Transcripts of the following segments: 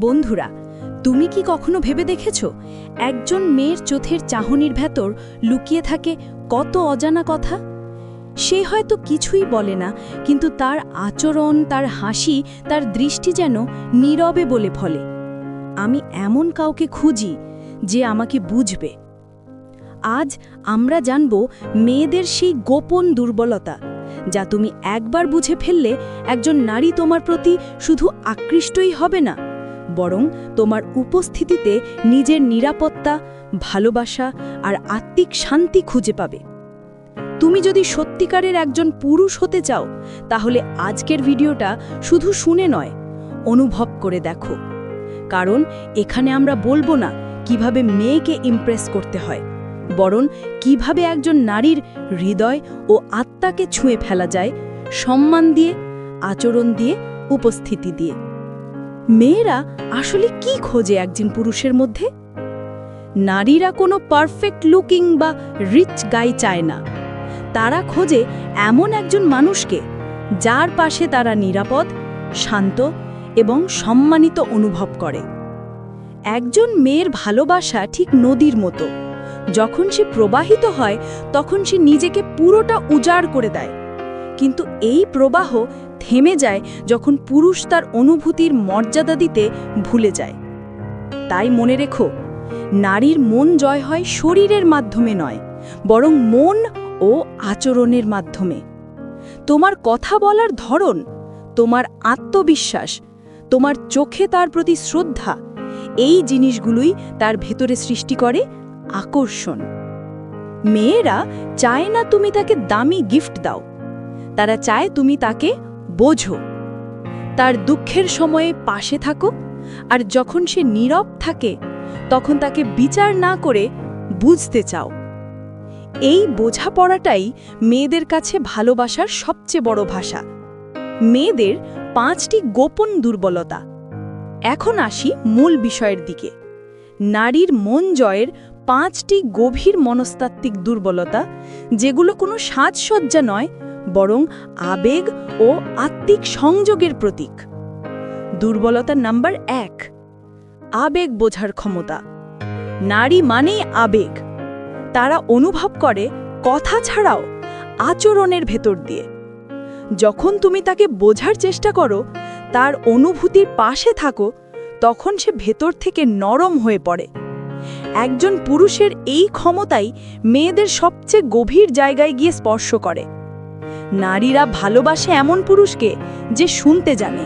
বন্ধুরা, তুমি কি কখনো ভেবে দেখেছ? একজন মেয়ের চোখের চাহনির ভেতর লুকিয়ে থাকে কত অজানা কথা? সে হয়তো কিছুই বলে না, কিন্তু তার আচরণ, তার হাসি, তার দৃষ্টি যেন নীরবে বলে ফলে। আমি এমন কাউকে খুঁজি যে আমাকে বুঝবে। আজ আমরা জানব মেয়েদের সেই গোপন দুর্বলতা, যা তুমি একবার বুঝে ফেললে একজন নারী তোমার প্রতি শুধু আকৃষ্টই হবে না। বরং তোমার উপস্থিতিতে নিজের নিরাপত্তা, ভালোবাসা আর আত্মিক শান্তি খুঁজে পাবে। তুমি যদি সত্যিকারের একজন পুরুষ হতে চাও, তাহলে আজকের ভিডিওটা শুধু শুনে নয়, অনুভব করে দেখো। কারণ এখানে আমরা বলব না কীভাবে মেয়েকে ইমপ্রেস করতে হয়, বরং কীভাবে একজন নারীর হৃদয় ও আত্মাকে ছুঁয়ে ফেলা যায় সম্মান দিয়ে, আচরণ দিয়ে, উপস্থিতি দিয়ে। মেয়েরা আসলে কি খোঁজে একজন পুরুষের মধ্যে? নারীরা কোনো পারফেক্ট লুকিং বা রিচ গাই চায় না। তারা খোঁজে এমন একজন মানুষকে যার পাশে তারা নিরাপদ, শান্ত এবং সম্মানিত অনুভব করে। একজন মেয়ের ভালোবাসা ঠিক নদীর মতো। যখন সে প্রবাহিত হয়, তখন সে নিজেকে পুরোটা উজাড় করে দেয়। কিন্তু এই প্রবাহ থেমে যায় যখন পুরুষ তার অনুভূতির মর্যাদা দিতে ভুলে যায়। তাই মনে রেখো, নারীর মন জয় হয় শরীরের মাধ্যমে নয়, বরং মন ও আচরণের মাধ্যমে। তোমার কথা বলার ধরন, তোমার আত্মবিশ্বাস, তোমার চোখে তার প্রতি শ্রদ্ধা, এই জিনিসগুলোই তার ভেতরে সৃষ্টি করে আকর্ষণ। মেয়েরা চায় না তুমি তাকে দামি গিফট দাও। তারা চায় তুমি তাকে বোঝো। তার দুঃখের সময়ে পাশে থাকো, আর যখন সে নীরব থাকে, তখন তাকে বিচার না করে বুঝতে চাও। এই বোঝাপড়াটাই মেয়েদের কাছে ভালোবাসার সবচেয়ে বড় ভাষা। মেয়েদের পাঁচটি গোপন দুর্বলতা। এখন আসি মূল বিষয়ের দিকে। নারীর মন জয়ের পাঁচটি গভীর মনস্তাত্ত্বিক দুর্বলতা, যেগুলো কোনো সাজসজ্জা নয় বরং আবেগ ও আত্মিক সংযোগের প্রতীক। দুর্বলতা নাম্বার এক, আবেগ বোঝার ক্ষমতা। নারী মানেই আবেগ। তারা অনুভব করে কথা ছাড়াও আচরণের ভেতর দিয়ে। যখন তুমি তাকে বোঝার চেষ্টা করো, তার অনুভূতির পাশে থাকো, তখন সে ভেতর থেকে নরম হয়ে পড়ে। একজন পুরুষের এই ক্ষমতাই মেয়েদের সবচেয়ে গভীর জায়গায় গিয়ে স্পর্শ করে। নারীরা ভালোবাসে এমন পুরুষকে যে শুনতে জানে,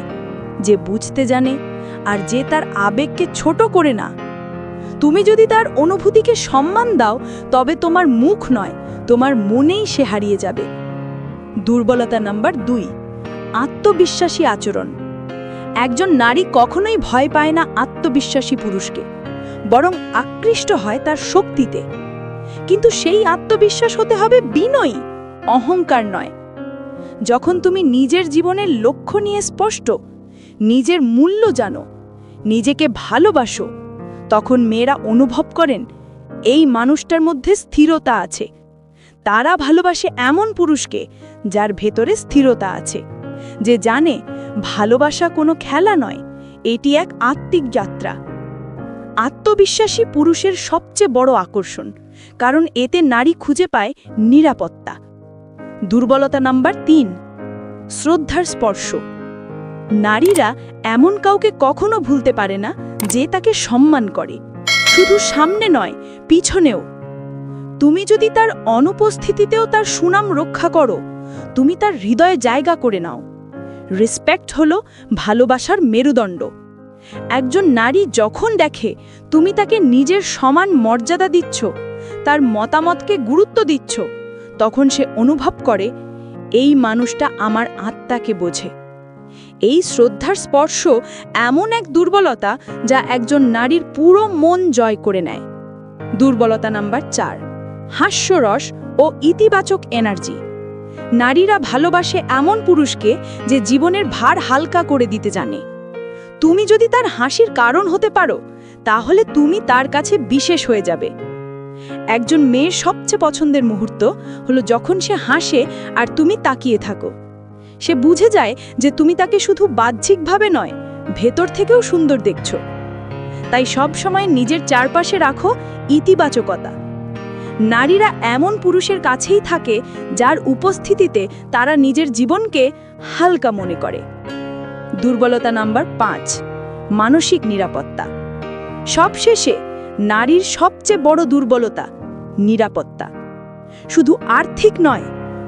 যে বুঝতে জানে, আর যে তার আবেগকে ছোট করে না। তুমি যদি তার অনুভূতিকে সম্মান দাও, তবে তোমার মুখ নয়, তোমার মনেই সে হারিয়ে যাবে। দুর্বলতা নাম্বার দুই, আত্মবিশ্বাসী আচরণ। একজন নারী কখনোই ভয় পায় না আত্মবিশ্বাসী পুরুষকে, বরং আকৃষ্ট হয় তার শক্তিতে। কিন্তু সেই আত্মবিশ্বাস হতে হবে বিনয়ী, অহংকার নয়। যখন তুমি নিজের জীবনের লক্ষ্য নিয়ে স্পষ্ট, নিজের মূল্য জানো, নিজেকে ভালোবাসো, তখন মেয়েরা অনুভব করেন, এই মানুষটার মধ্যে স্থিরতা আছে। তারা ভালোবাসে এমন পুরুষকে যার ভেতরে স্থিরতা আছে, যে জানে ভালোবাসা কোনো খেলা নয়, এটি এক আত্মিক যাত্রা। আত্মবিশ্বাসী পুরুষের সবচেয়ে বড় আকর্ষণ, কারণ এতে নারী খুঁজে পায় নিরাপত্তা। দুর্বলতা নাম্বার তিন, শ্রদ্ধার স্পর্শ। নারীরা এমন কাউকে কখনো ভুলতে পারে না যে তাকে সম্মান করে। শুধু সামনে নয়, পিছনেও। তুমি যদি তার অনুপস্থিতিতেও তার সুনাম রক্ষা করো, তুমি তার হৃদয়ে জায়গা করে নাও। রেসপেক্ট হলো ভালোবাসার মেরুদণ্ড। একজন নারী যখন দেখে তুমি তাকে নিজের সমান মর্যাদা দিচ্ছ, তার মতামতকে গুরুত্ব দিচ্ছ তখন সে অনুভব করে, এই মানুষটা আমার আত্মাকে বোঝে। এই শ্রদ্ধার স্পর্শ এমন এক দুর্বলতা যা একজন নারীর পুরো মন জয় করে নেয়। দুর্বলতা নাম্বার চার, হাস্যরস ও ইতিবাচক এনার্জি। নারীরা ভালোবাসে এমন পুরুষকে যে জীবনের ভার হালকা করে দিতে জানে। তুমি যদি তার হাসির কারণ হতে পারো, তাহলে তুমি তার কাছে বিশেষ হয়ে যাবে। একজন মেয়ের সবচেয়ে পছন্দের মুহূর্ত হলো যখন সে হাসে আর তুমি তাকিয়ে থাকো। সে বুঝে যায় যে তুমি তাকে শুধু বাহ্যিকভাবে নয়, ভেতর থেকেও সুন্দর দেখছ। তাই সব সময় নিজের চারপাশে রাখো ইতিবাচকতা। নারীরা এমন পুরুষের কাছেই থাকে যার উপস্থিতিতে তারা নিজের জীবনকে হালকা মনে করে। দুর্বলতা নাম্বার পাঁচ, মানসিক নিরাপত্তা। সবশেষে নারীর সবচেয়ে বড় দুর্বলতা, নিরাপত্তা। শুধু আর্থিক নয়,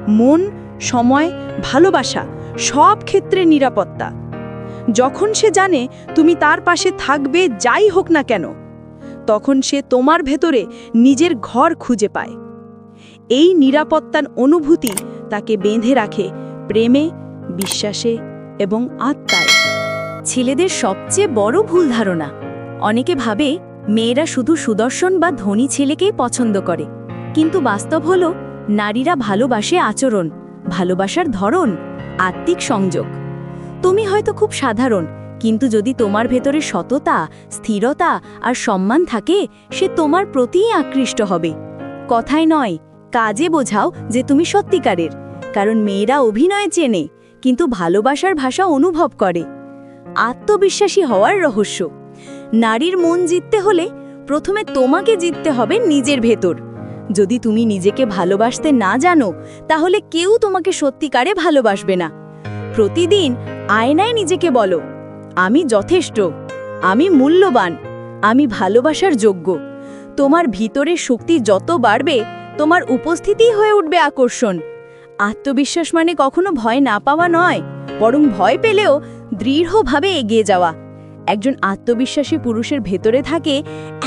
মন, সময়, ভালোবাসা সব ক্ষেত্রে নিরাপত্তা। যখন সে জানে তুমি তার পাশে থাকবে যাই হোক না কেন, তখন সে তোমার ভেতরে নিজের ঘর খুঁজে পায়। এই নিরাপত্তার অনুভূতি তাকে বেঁধে রাখে প্রেমে, বিশ্বাসে এবং আত্মায়। ছেলেদের সবচেয়ে বড় ভুল ধারণা, অনেকে ভাবে মেয়েরা শুধু সুদর্শন বা ধনী ছেলেকেই পছন্দ করে। কিন্তু বাস্তব হল, নারীরা ভালোবাসে আচরণ, ভালোবাসার ধরন, আত্মিক সংযোগ। তুমি হয়তো খুব সাধারণ, কিন্তু যদি তোমার ভেতরে সততা, স্থিরতা আর সম্মান থাকে, সে তোমার প্রতিই আকৃষ্ট হবে। কথায় নয়, কাজে বোঝাও যে তুমি সত্যিকারের, কারণ মেয়েরা অভিনয় চেনে, কিন্তু ভালোবাসার ভাষা অনুভব করে। আত্মবিশ্বাসী হওয়ার রহস্য। নারীর মন জিততে হলে প্রথমে তোমাকে জিততে হবে নিজের ভেতর। যদি তুমি নিজেকে ভালোবাসতে না জানো, তাহলে কেউ তোমাকে সত্যিকারে ভালোবাসবে না। প্রতিদিন আয়নায় নিজেকে বলো, আমি যথেষ্ট, আমি মূল্যবান, আমি ভালোবাসার যোগ্য। তোমার ভিতরে শক্তি যত বাড়বে, তোমার উপস্থিতিই হয়ে উঠবে আকর্ষণ। আত্মবিশ্বাস মানে কখনো ভয় না পাওয়া নয়, বরং ভয় পেলেও দৃঢ়ভাবে এগিয়ে যাওয়া। একজন আত্মবিশ্বাসী পুরুষের ভেতরে থাকে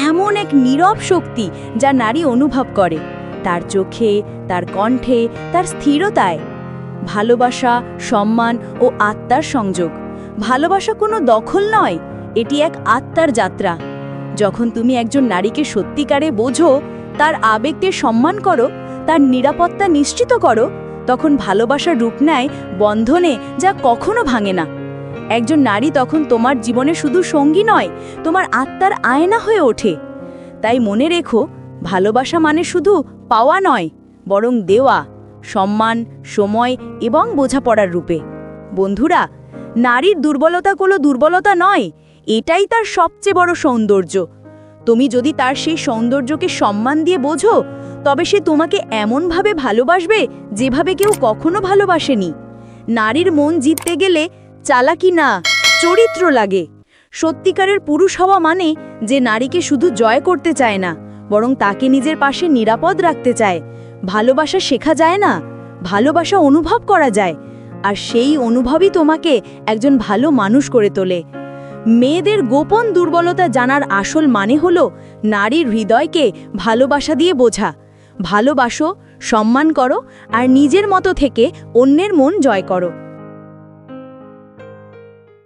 এমন এক নীরব শক্তি যা নারী অনুভব করে। তার চোখে, তার কণ্ঠে, তার স্থিরতায়। ভালোবাসা, সম্মান ও আত্মার সংযোগ। ভালোবাসা কোনো দখল নয়, এটি এক আত্মার যাত্রা। যখন তুমি একজন নারীকে সত্যিকারে বোঝো, তার আবেগকে সম্মান করো, তার নিরাপত্তা নিশ্চিত করো, তখন ভালোবাসার রূপ নেয় বন্ধনে যা কখনো ভাঙে না। একজন নারী তখন তোমার জীবনে শুধু সঙ্গী নয়, তোমার আত্মার আয়না হয়ে ওঠে। তাই মনে রেখো, ভালোবাসা মানে শুধু পাওয়া নয়, বরং দেওয়া, সম্মান, সময় এবং বোঝাপড়ার রূপে। বন্ধুরা, নারীর দুর্বলতা কোনো দুর্বলতা নয়, এটাই তার সবচেয়ে বড় সৌন্দর্য। তুমি যদি তার সেই সৌন্দর্যকে সম্মান দিয়ে বোঝো, তবে সে তোমাকে এমনভাবে ভালোবাসবে যেভাবে কেউ কখনো ভালোবাসেনি। নারীর মন জিততে গেলে চালাকি না, চরিত্র লাগে। সত্যিকারের পুরুষ হওয়া মানে যে নারীকে শুধু জয় করতে চায় না, বরং তাকে নিজের পাশে নিরাপদ রাখতে চায়। ভালোবাসা শেখা যায় না, ভালোবাসা অনুভব করা যায়, আর সেই অনুভবই তোমাকে একজন ভালো মানুষ করে তোলে। মেয়েদের গোপন দুর্বলতা জানার আসল মানে হল নারীর হৃদয়কে ভালোবাসা দিয়ে বোঝা। ভালোবাসো, সম্মান করো, আর নিজের মতো থেকে অন্যের মন জয় করো।